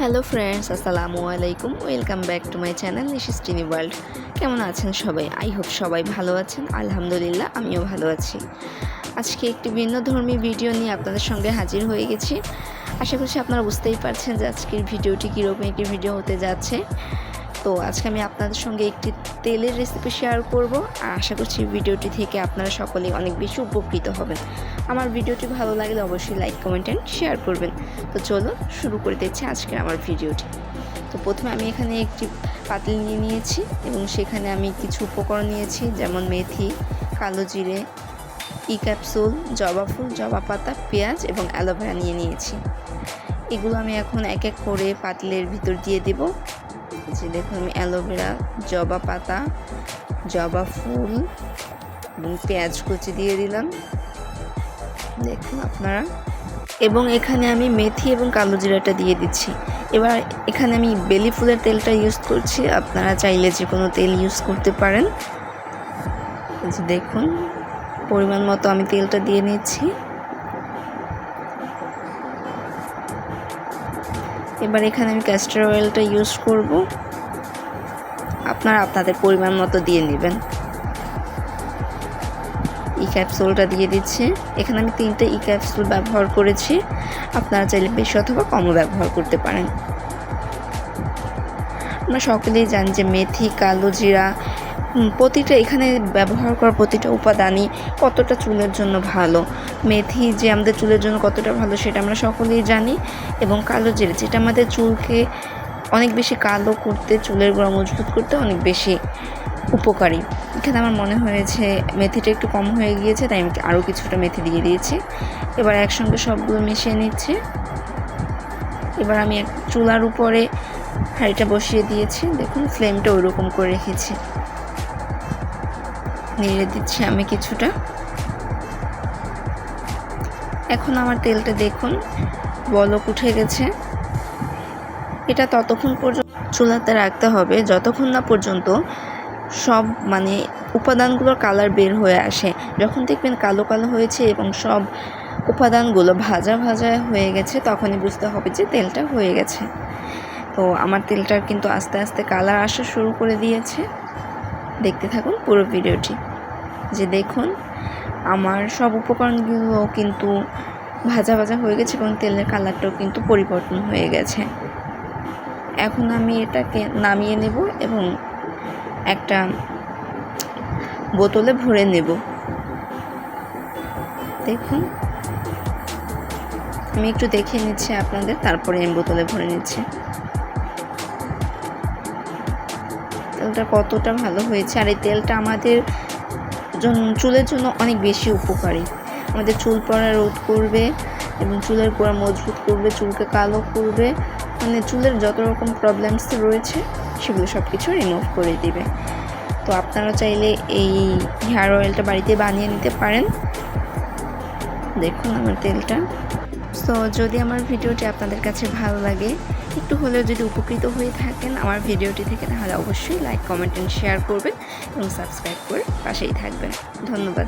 Hello friends আসসালামু আলাইকুম welcome back to my channel Nishi's tiny world কেমন আছেন সবাই? আই হোপ সবাই ভালো আছেন। আলহামদুলিল্লাহ, আমিও ভালো আছি। আজকে একটি ভিন্ন ধর্মী ভিডিও নিয়ে আপনাদের সঙ্গে হাজির হয়ে গেছি। আশা করছি আপনারা বুঝতেই পারছেন যে আজকের ভিডিওটি কীরকম একটি ভিডিও হতে যাচ্ছে। তো আজকে আমি আপনাদের সঙ্গে একটি তেলের রেসিপি শেয়ার করব। আর আশা করছি ভিডিওটি থেকে আপনারা সকলেই অনেক বেশি উপকৃত হবেন। আমার ভিডিওটি ভালো লাগলে অবশ্যই লাইক কমেন্ট অ্যান্ড শেয়ার করবেন। তো চলো শুরু করে দিচ্ছি আজকের আমার ভিডিওটি। তো প্রথমে আমি এখানে একটি পাতিল নিয়ে নিয়েছি এবং সেখানে আমি কিছু উপকরণ নিয়েছি, যেমন মেথি, কালো জিরে, ই ক্যাপসুল জবা ফুল, জবা পাতা, পেঁয়াজ এবং অ্যালোভেরা নিয়ে নিয়েছি। এগুলো আমি এখন এক এক করে পাতিলের ভিতর দিয়ে দেব। যে দেখুন, আমি অ্যালোভেরা, জবা পাতা, জবা ফুল এবং পেঁয়াজ কুচি দিয়ে দিলাম। দেখুন আপনারা। এবং এখানে আমি মেথি এবং কালো জিরাটা দিয়ে দিচ্ছি। এবার এখানে আমি বেলি ফুলের তেলটা ইউজ করছি। আপনারা চাইলে যে কোনো তেল ইউজ করতে পারেন। দেখুন, পরিমাণ মতো আমি তেলটা দিয়ে নিচ্ছি। এবার এখানে আমি ক্যাস্টার অয়েলটা ইউজ করব। আপনারা আপনাদের পরিমাণ মতো দিয়ে নেবেন। ই ক্যাপসুলটা দিয়ে দিচ্ছি। এখানে আমি তিনটে ই ক্যাপসুল ব্যবহার করেছি। আপনারা চাইলে বেশি অথবা কমও ব্যবহার করতে পারেন। আমরা সকলেই জানি যে মেথি, কালো জিরা প্রতিটা এখানে ব্যবহার করা প্রতিটা উপাদানই কতটা চুলের জন্য ভালো। মেথি যে আমাদের চুলের জন্য কতটা ভালো সেটা আমরা সকলেই জানি এবং কালো জিরা, যেটা আমাদের চুলকে অনেক বেশি কালো করতে, চুলের গোড়া মজবুত করতে অনেক বেশি উপকারী। এখানে আমার মনে হয়েছে মেথিটা একটু কম হয়ে গিয়েছে, তাই আমি আরও কিছুটা মেথি দিয়ে দিয়েছি। এবার একসঙ্গে সবগুলো মিশিয়ে নিচ্ছে। এবার আমি এক চুলার উপরে হাঁড়িটা বসিয়ে দিয়েছি। দেখুন ফ্লেমটা ওইরকম করে রেখেছি। নেড়ে দিচ্ছি আমি কিছুটা। এখন আমার তেলটা দেখুন, বলক উঠে গেছে। এটা ততক্ষণ পর্যন্ত চুলাতে রাখতে হবে, যতক্ষণ না পর্যন্ত সব মানে উপাদানগুলোর কালার বের হয়ে আসে। যখন দেখবেন কালো কালো হয়েছে এবং সব উপাদানগুলো ভাজা ভাজা হয়ে গেছে, তখনই বুঝতে হবে যে তেলটা হয়ে গেছে। তো আমার তেলটার কিন্তু আস্তে আস্তে কালার আসা শুরু করে দিয়েছে। দেখতে থাকুন পুরো ভিডিওটি। যে দেখুন, আমার সব উপকরণগুলো কিন্তু ভাজা ভাজা হয়ে গেছে এবং তেলের কালারটাও কিন্তু পরিবর্তন হয়ে গেছে। এখন আমি এটাকে নামিয়ে নেব এবং একটা বোতলে ভরে নেব। দেখুন, আমি একটু দেখে নিচ্ছি আপনাদের, তারপরে আমি বোতলে ভরে নিচ্ছি। তেলটা কতটা ভালো হয়েছে, আর এই তেলটা আমাদের চুলের জন্য অনেক বেশি উপকারী। আমাদের চুল পড়া রোধ করবে এবং চুলের গোড়া মজবুত করবে, চুলকে কালো করবে মানে চুলের যত রকম প্রবলেমস রয়েছে সেগুলো সব কিছু রিমুভ করে দিবে। তো আপনারা চাইলে এই হেয়ার অয়েলটা বাড়িতে বানিয়ে নিতে পারেন। দেখুন আমার তেলটা। তো যদি আমার ভিডিওটি আপনাদের কাছে ভালো লাগে একটু হলেও যদি উপকৃত হয়ে থাকেন আমার ভিডিওটি থেকে, তাহলে অবশ্যই লাইক কমেন্ট অ্যান্ড শেয়ার করবেন এবং সাবস্ক্রাইব করে পাশেই থাকবেন। ধন্যবাদ।